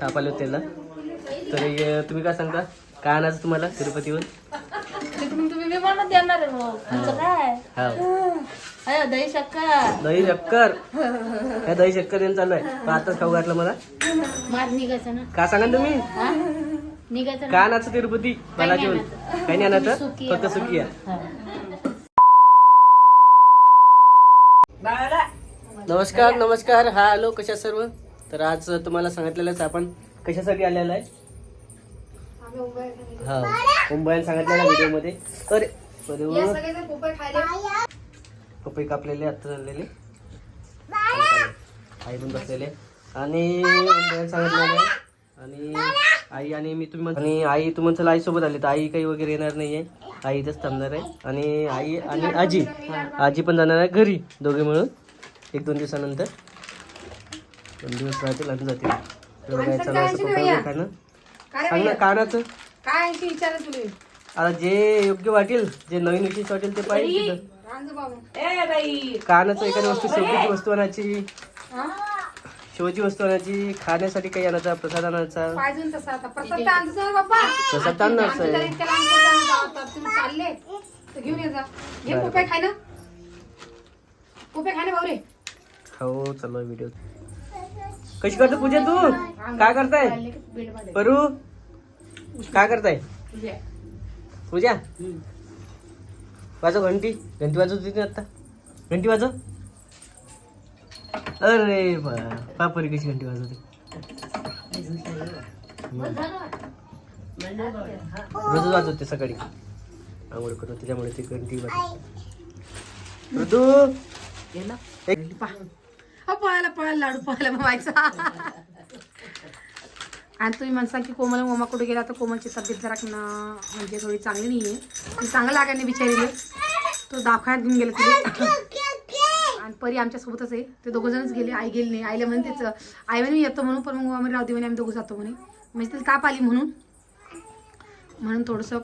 ताप आले होते त्याला तर तुम्ही काय सांगता? काय आणायचं तुम्हाला तिरुपतीवर ते तुम्ही तुम्ही विमानात देणार आहे मग. तुमचं काय? हा. अयो दही शक्कर. दही शक्कर? काय दही शक्कर येऊन चालू आहे पण आताच खाऊ घातलं मला. निघायचं ना. काय सांगा तुम्ही? हा? निघायचं ना. काय आणायचं तिरुपती? मला नाही आणायचं. काही नाही आणायचं? सुकी फक्त आहे. सुकी आहे. हा. नमस्कार नमस्कार. हा हॅलो कशा सर्व? तर आज तुम्हाला सांगितलेलंच आपण कशासाठी आलेला आहे? हा मुंबईला व्हिडिओमध्ये अरे. पपई कापलेले आता झालेले. आई पण बसलेले आणि सांगितलेलं आहे. आणि आई आणि मी तुम्ही आणि आई तुम्ही चला आई सोबत आली तर आई काही वगैरे येणार नाहीये. आई इथंच थांबणार आहे. आणि आई आणि आजी. आजी पण जाणार आहे घरी दोघे मिळून एक दोन दिवसानंतर. दोन दिवस राहतील आणि जातील. तर बघा, चला असं सांग ना कानाचं. काय विचारा तुला आता जे योग्य वाटेल जे नवीन विशेष वाटेल ते पाहिजे तिथं. कानाचं एखादी वस्तू शोभीची वस्तू आणायची? शोची वस्तू आणायची खाण्यासाठी काही आणायचा प्रसाद आणायचा. प्रसाद आणणार तुम्ही घेऊन ये जा. घे बरं. पोपे खाय ना पोपे खाय ना भाऊ रे हो चलो व्हिडिओ कशी करतो पूजा तू? काय करताय. परू? काय करताय? पूजा? वाजव घंटी. घंटी वाजव तुझी आता? घंटी वाजव. अरे बापरी कशी घंटी वाजवते. रोजच वाजवते सकाळी. आंघोळ करून त्याच्यामुळे ती घंटी वाजवते. ऋतू हा पळायला पळायला लाडू पळायला मावायचा आणि तुम्ही म्हणसा की कोमल मामा कुठे गेला तर कोमलची तब्येत जरा ना म्हणजे थोडी चांगली नाही आहे चांगलं लागायने बिचारीले. तो दवाखान्यात घेऊन गेला तिथे. आणि परी आमच्यासोबतच आहे. ते दोघं जणच गेले आई गेली नाही. आईला म्हणे तेच आई म्हणे मी येतो म्हणून पण मग आम्ही राहू दे म्हणे आम्ही दोघं जातो म्हणे. म्हणजे तिला ताप आली म्हणून. म्हणून थोडंसं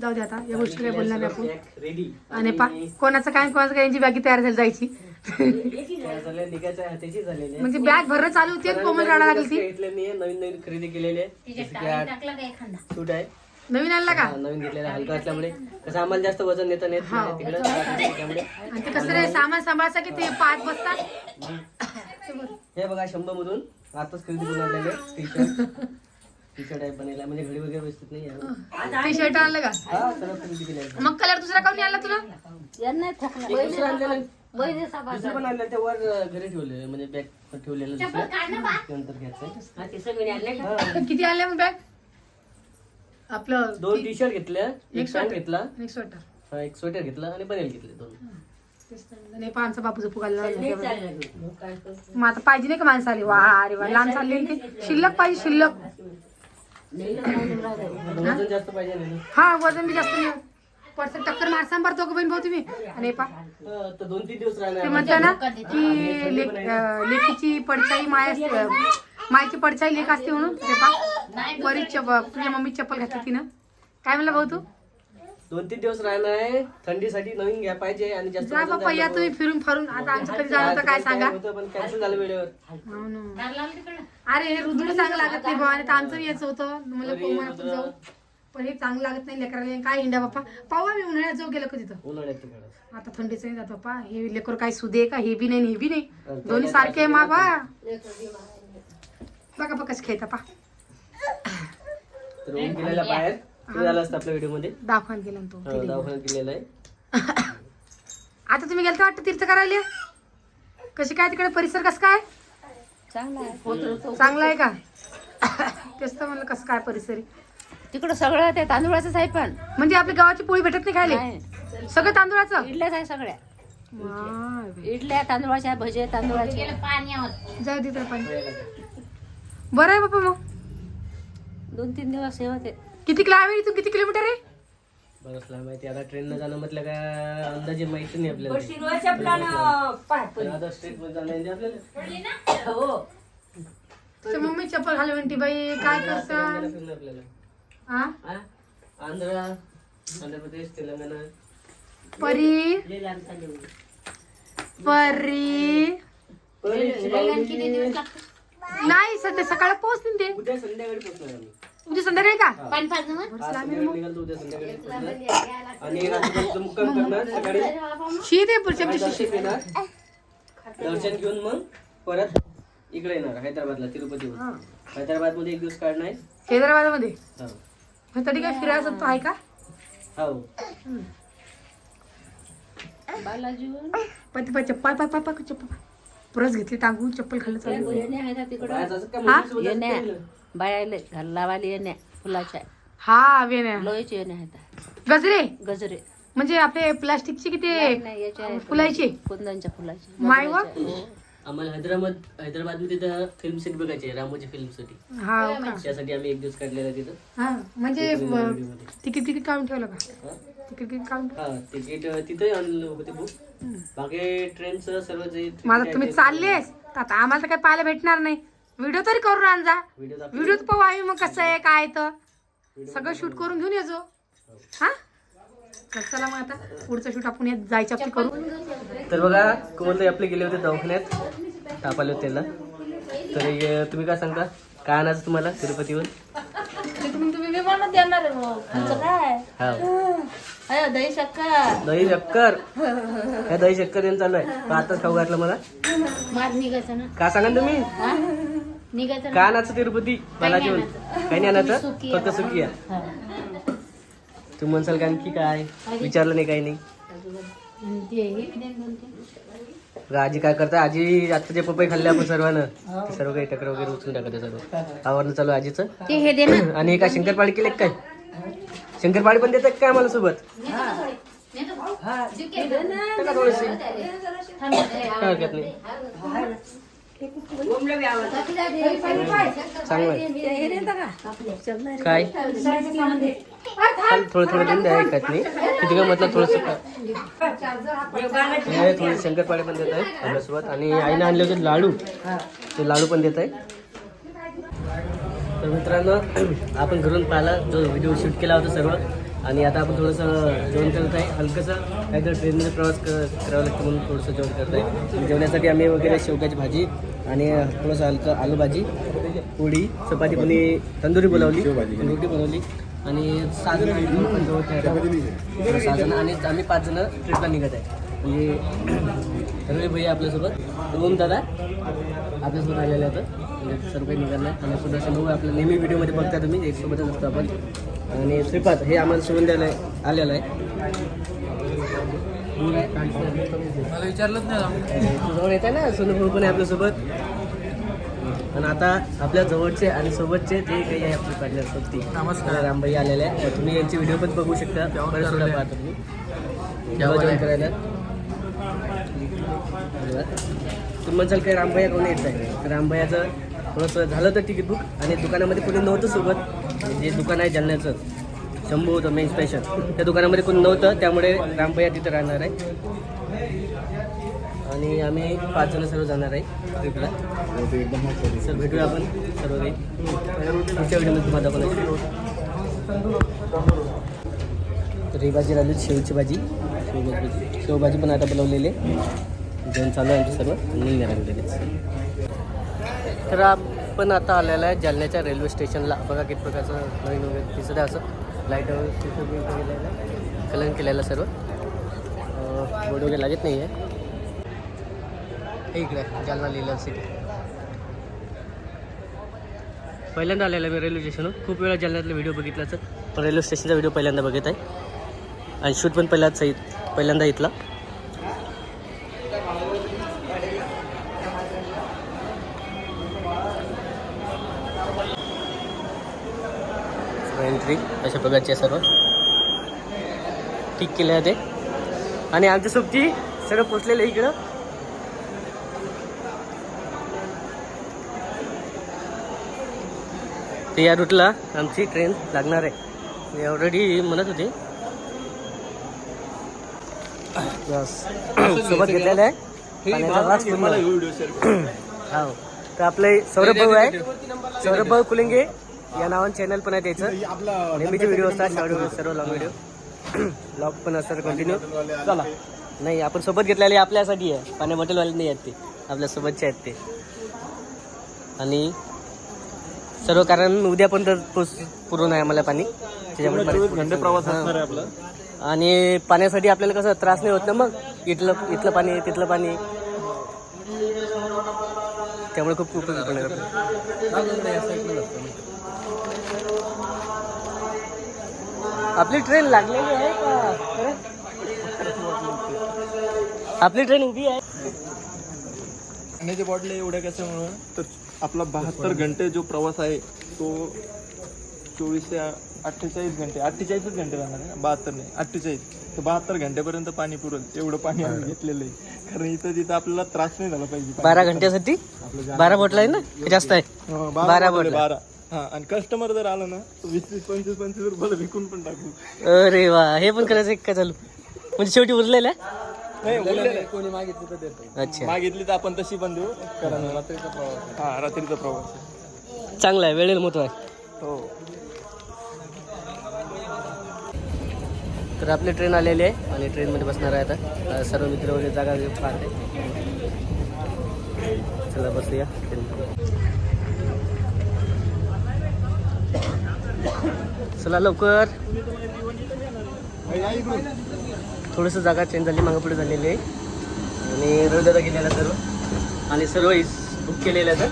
जाऊ दे आता या गोष्टी काय बोलणार नाही आपण. आणि पा कोणाचं काय कोणाचं काय यांची बॅगी तयार झाली जायची. त्याची झालेली आहे म्हणजे बॅग भरणं चालू होती आणि कोमल राडा लागली ती नवीन नवीन खरेदी केलेली सूट आहे. नवीन आणला का? नवीन घेतलेला हलका असल्यामुळे. कसं आम्हाला जास्त वजन नेता नेत नाही तिकडे त्यामुळे. आणि ते कसं रे सामान सांभाळायचं की ते पाच बसतात हे बघा शंभर मधून आताच खरेदी करून आणलेले टी शर्ट टी शर्ट आहे. बनवला म्हणजे घडी वगैरे व्यवस्थित नाही आहे. टी शर्ट आणलं का? हा आहे. मग कलर दुसरा काऊन आणला तुला? यांना खोकला एक दुसरं आणलेलं बैल साबा दुसरं पण आणलं ते वर अं, घरी ठेवले म्हणजे बॅग ठेवलेलं दुसरं. नंतर घ्यायचं ते सगळे आणले का. किती आणले मग बॅग आपलं दोन टी शर्ट घेतल्या. एक पॅन्ट घेतला. एक स्वेटर हा, एक स्वेटर घेतला आणि बनेल घेतले दोन. नाही पानचा बापूचं फुगायला मग आता पाहिजे नाही का माणसं आली? वा अरे वा लहान चालली शिल्लक पाहिजे शिल्लक. हा वजन बी जास्त नाही. पडसं टक्कर मारसान भरतो का बहीण भाऊ तुम्ही. आणि पा. दोन तीन दिवस ते म्हणते ना की लेकीची पडचाई माय असते मायची पडचाई लेख असते म्हणून. ते पा. बरीच चप्पल तुझ्या मम्मी चप्पल घातली तिनं. काय म्हणलं भाऊ तू? दोन तीन दिवस राहणार आहे थंडीसाठी नवीन घ्या पाहिजे आणि जास्त जा बाप्पा या तुम्ही फिरून फारून. आता आमचं कधी जाणं होतं काय सांगा? होतं पण कॅन्सल झालं वेळेवर. हो ना. अरे हे रुद्र चांगलं लागत नाही बा आणि तर आमचं यायचं होतं. मला कोमल आपण जाऊ. पण हे चांगलं लागत नाही लेकराला. काय हिंडा बाप्पा? पाहू आम्ही उन्हाळ्यात जाऊ गेलं का तिथं उन्हाळ्यात तिकडं आता थंडीचं नाही जात बाप्पा. हे लेकर काय सुदे का? हे बी नाही आणि हे बी नाही. दोन्ही सारखे आहे मा बा बघा बघा कसं खेळता पा तर ऊन गेलेला बाहेर. ते झालं असतं आपल्या व्हिडिओमध्ये दाखवान ना तो हा, दवाखान्यात गेलेला आहे. आता तुम्ही गेलता वाटतं तीर्थ करायला कशी काय तिकडे परिसर कसं काय? चांगला आहे. होत चांगला आहे का? तेच तर म्हणलं कसं काय परिसर आहे. तिकडं सगळं ते तांदूळाचंच आहे पण. म्हणजे आपल्या गावाची पोळी भेटत नाही खायला? नाही. सगळं तांदूळाचं? इडल्याच आहे सगळ्या. इडल्या तांदूळाच्या भजे तांदूळाचे जाऊ दे तर पण. बरं आहे बाबा मग. दोन तीन दिवस हे होते. किती किलो आहे इथून? किती किलोमीटर आहे? बरंच लांब माहिती आता ट्रेन न जाणं म्हटलं का अंदाजे माहिती नाही आपल्याला. पण. आता स्ट्रीटमध्ये जाणं आहे आपल्याला? तर मम्मी चप्पल म्हणते बाई काय करता? फिरणं आपल्याला. हा हा? आंध्र आंध्र प्रदेश तेलंगणा. परी? परी? परी, नाही सध्या सकाळी पोहोचतील ते उद्या संध्याकाळी पोहोचणार आम्ही. उद्या संध्याकाळी का? पाणी पाजलं मग? आज संध्याकाळी निघाल तर उद्या संध्याकाळी पोहोचणार आणि रात्रीपर्यंत मुक्काम करणार सकाळी. शीत आहे पुढच्या दर्शन घेणार दर्शन घेऊन मग परत इकडे येणार हैदराबादला तिरुपतीवर हैदराबादमध्ये एक दिवस काढणार. आहे हैदराबादमध्ये हो. तरी काय फिरायचं तो आहे का? हो. बालाजी. पण ते चप्पल पाय पाय पाय चप्पल परस घेतली टांगून चप्पल खाल्लं चालू? हा? येण्या. घर लावायला येण्या फुलाच्या. हा वेण्या लोह्याचे येण्या आहेत. गजरे? गजरे. म्हणजे आपले प्लास्टिकचे किती नाही याचे आहेत. फुलायचे? कुंदनच्या फुलाचे. माय वा. आम्हाला हैदराबाद हैदराबादमध्ये तिथं फिल्म सेट बघायची रामोजी फिल्मसाठी. हा का? त्यासाठी आम्ही एक दिवस काढलेला तिथं. हा म्हणजे. तिकीट तिकीट काढून ठेवलं का? हा? तिकीट तिकीट काढून हा तिकीट तिथे आणलं होते बुक बाकी ट्रेनचं सर्व जे आता तुम्ही चाललेस तर आता आम्हाला तर काही पाहायला भेटणार नाही. व्हिडिओ तरी करून आण जा व्हिडिओ व्हिडिओ पाहू आम्ही मग कसं आहे काय आहे तर. सगळं शूट करून घेऊन येजो हा? तर चला मग आता पुढचं शूट आपण यात जायच्या आपली करू. तर बघा कोमल आपले गेले होते दवाखान्यात ताप आले होते त्याला तर हे तुम्ही काय सांगता? काय आणायचं तुम्हाला तिरुपतीवर तुम्ही तुम्ही विमानात देणार आहे मग. काय? हा. अय दही शक्कर. दही शक्कर. हे दही शक्कर येऊन चालू आहे आताच खाऊ घातलं मला. माझ निघायचं ना. काय सांगा तुम्ही? हा? निघायचं काय आणायचं तिरुपती? मला जेवण काही नाही आणायचं. सुकी फक्त सुकी आहे. हा. तुम्ही म्हणसाल का आणखी काय विचारलं नाही काही नाही. आणि ते हे? बघा, आजी काय करता आजी आत्ताचे पपई खाल्ले आपण सर्वांना ते सर्व काही टकर वगैरे उचलून टाकत सर्व. आवरण चालू आहे आजीचं? ते हे दे ना. आणि काय शंकरपाळी केले काय? शंकरपाळी पण देतात काय मला सोबत? थोडीशी. काय? हरकत नाही चांगलं आहे. काय थोडं थोडं देऊन द्या ऐकत नाही तिथे काय म्हटलं थोडस थोडे शंकरपाळे पण देत आहे आपल्यासोबत. आणि आईने आणले होते लाडू. ते लाडू पण देत आहे तर मित्रांनो आपण घरून पाहिला जो व्हिडिओ शूट केला होता सर्व. आणि आता आपण थोडंसं जेवण करत आहे. हलकंसं काहीतरी ट्रेनमध्ये प्रवास क- करावा लागतो म्हणून थोडंसं जेवण करत आहे. जेवण्यासाठी आम्ही वगैरे शेवग्याची भाजी आणि थोडंसं हलकं आलू भाजी पोळी चपाती पण तंदुरी बोलावली रोटी बनवली. आणि सहा जण पण जवळ सहा जण आणि आम्ही पाच जण ट्रिपला निघत आहे. म्हणजे रवी भैया आपल्यासोबत. दोन दादा आपल्यासोबत आलेले आहेत. सर्व काही निघालं आणि सुदर्शन भाऊ आपल्या नेहमी व्हिडिओमध्ये बघता तुम्ही एक सोबतच असतो आपण. आणि श्रीपाद हे आम्हाला सोडून द्यायला आलेलं आहे. मला विचारलंच नाही तू जवळ येत आहे ना सोनू भाऊ पण आहे आपल्यासोबत. आणि आता आपल्या जवळचे आणि सोबतचे जे काही आहे आपले पार्टनर सोबती नमस्कार. रामबाई आलेले आहे तुम्ही यांचे व्हिडिओ पण बघू शकता. बरेच सुद्धा पाहता तुम्ही. जेवण करायला. तुम्ही म्हणसाल काय रामभैया कोणी येत आहे? तर रामभैयाचं थोडंसं झालं तर तिकीट बुक आणि दुकानामध्ये कोणी नव्हतं सोबत जे दुकान आहे जालन्याचं शंभू होतं मेन स्पेशल त्या दुकानामध्ये कोणी नव्हतं त्यामुळे रामभैया तिथं राहणार आहे. आणि आम्ही पाच जण सर्व जाणार आहे ट्रिपला. सर भेटूया आपण सर्व काही पुढच्या व्हिडिओमध्ये तुम्हाला दाखवणार तर ही भाजी राहिली शेवची भाजी. शेवभाजी. भाजी शेवभाजी पण आता बनवलेली आहे. जेवण चालू आहे आमचं सर्व. निघणार आम्ही लगेच. तर आपण आता आलेला आहे. जालन्याच्या रेल्वे स्टेशनला बघा किती प्रकारचं नवीन वगैरे तिसरं आहे असं. लाइट वगैरे कलर केलेलं सर्व. बोर्ड वगैरे लागत नाही आहे इकडे आहे, जालना लिहिलं सिटी पहिल्यांदा आलेला आहे मी रेल्वे स्टेशनवर खूप वेळा जालन्यातला व्हिडिओ बघितला पण रेल्वे स्टेशनचा व्हिडिओ पहिल्यांदा बघत आहे. आणि शूट पण पहिल्याच पहिल्यांदा इथला. एंट्री अशा प्रकारची आहे सर्व. ठीक केलं आहे ते आणि आमच्या सोबती सगळं पोचलेलं आहे इकडं. ते या रूटला आमची ट्रेन लागणार आहे. मी ऑलरेडी म्हणत होते. सोबत घेतलेलं आहे. हो तर आपले सौरभ भाऊ आहे. सौरभ भाऊ कुलिंगे. या नावानं चॅनल पण आहे त्याचं. नेहमीचे व्हिडिओ असतात शॉर्ट व्हिडिओ सर्व लॉंग व्हिडिओ ब्लॉग पण असतात कंटिन्यू चला. नाही आपण सोबत घेतलेले आपल्यासाठी आहे. पाण्या बॉटलवाले नाही आहेत ते. आपल्या सोबतचे आहेत ते. आणि सर्व कारण उद्या पण तर पुरून आहे आम्हाला पाणी. त्याच्यामुळे प्रवास. असणार आहे आपला. आणि पाण्यासाठी आपल्याला कसं त्रास नाही होत ना मग? इथलं इथलं पाणी तिथलं पाणी. त्यामुळे खूप खूप उपयोग करतो. आपली ट्रेन लागलेली आहे का? आपली ट्रेन उभी आहे. पाण्याच्या बॉटल्या एवढ्या कशामुळं? तर आपला बहात्तर घंटे जो प्रवास आहे तो चोवीस ते अठ्ठेचाळीस घंटे अठ्ठेचाळीसच घंटे राहणार आहे बहात्तर नाही अठ्ठेचाळीस. तर बहात्तर घंट्यापर्यंत पाणी पुरेल एवढं पाणी आम्ही घेतलेलं आहे. कारण इथं तिथं आपल्याला त्रास नाही झाला पाहिजे. बारा घंट्यासाठी? बारा बॉटल आहे ना? जास्त आहे. हो, बारा बॉटल. बॉटल बारा. हा आणि कस्टमर जर आलं ना तर वीस वीस पंचवीस पंचवीस रुपयाला विकून पण टाकू. अरे वा हे पण करायचं आहे का चालू? म्हणजे शेवटी उरलेलं? आहे नाही उरलेलं आहे. कोणी मागितलं तर देतो. अच्छा. मागितली तर आपण तशी पण देऊ. कारण रात्रीचा प्रवास हा रात्रीचा प्रवास आहे. चांगला आहे वेळेला महत्त्व आहे. हो. तर आपली ट्रेन आलेली आहे आणि ट्रेनमध्ये बसणार आहे आता. अं, सर्व मित्र वगैरे जागा पाहते चला बसूया. चला लवकर. थोडंसं जागा चेंज झाली मागे पुढे झालेली आहे. आणि रविदादा गेलेला सर्व आणि सर्व बुक केलेलं आहे तर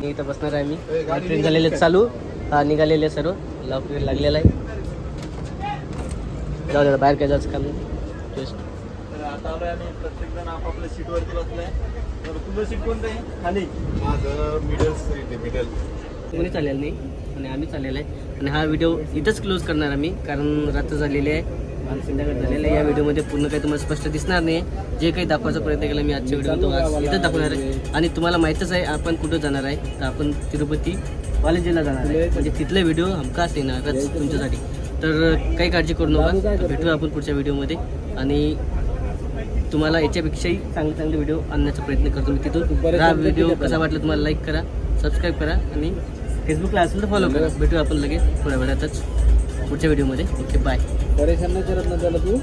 मी इथं बसणार आहे मी. ट्रेन झालेले चालू. हा निघालेले आहे सर्व. लॉक लागलेला आहे. जाऊ द्या बाहेर काय जायचं काम नाही. आलोय आम्ही. प्रत्येक जण आपापल्या सीटवरती बसलाय. तर तुझं सीट कोणतं आहे? खाली. माझं मिडल स्ट्रीट आहे मिडल कोणी चालेल नाही. आणि आम्ही चाललेलं आहे. आणि हा व्हिडिओ इथंच क्लोज करणार आम्ही कारण रात्र झालेली आहे. आणि संध्याकाळ झालेलं आहे. या व्हिडिओमध्ये पूर्ण काही तुम्हाला स्पष्ट दिसणार नाही. जे काही दाखवायचा प्रयत्न केला मी आजच्या व्हिडिओ तो आज इथंच दाखवणार आहे. आणि तुम्हाला माहीतच आहे आपण कुठं जाणार आहे. तर आपण तिरुपती बालाजीला जाणार आहे. म्हणजे तिथले व्हिडिओ हमखास येणारच तुमच्यासाठी. तर काही काळजी करू नका. भेटू आपण पुढच्या व्हिडिओमध्ये आणि तुम्हाला याच्यापेक्षाही चांगले चांगले व्हिडिओ आणण्याचा प्रयत्न करतो मी तिथून. हा व्हिडिओ कसा वाटला तुम्हाला लाईक करा सबस्क्राईब करा आणि फेसबुकला असेल तर फॉलो करा. भेटू आपण लगेच थोड्या वेळातच पुढच्या व्हिडिओमध्ये ओके बाय परेशान नाही करत ना त्याला तू?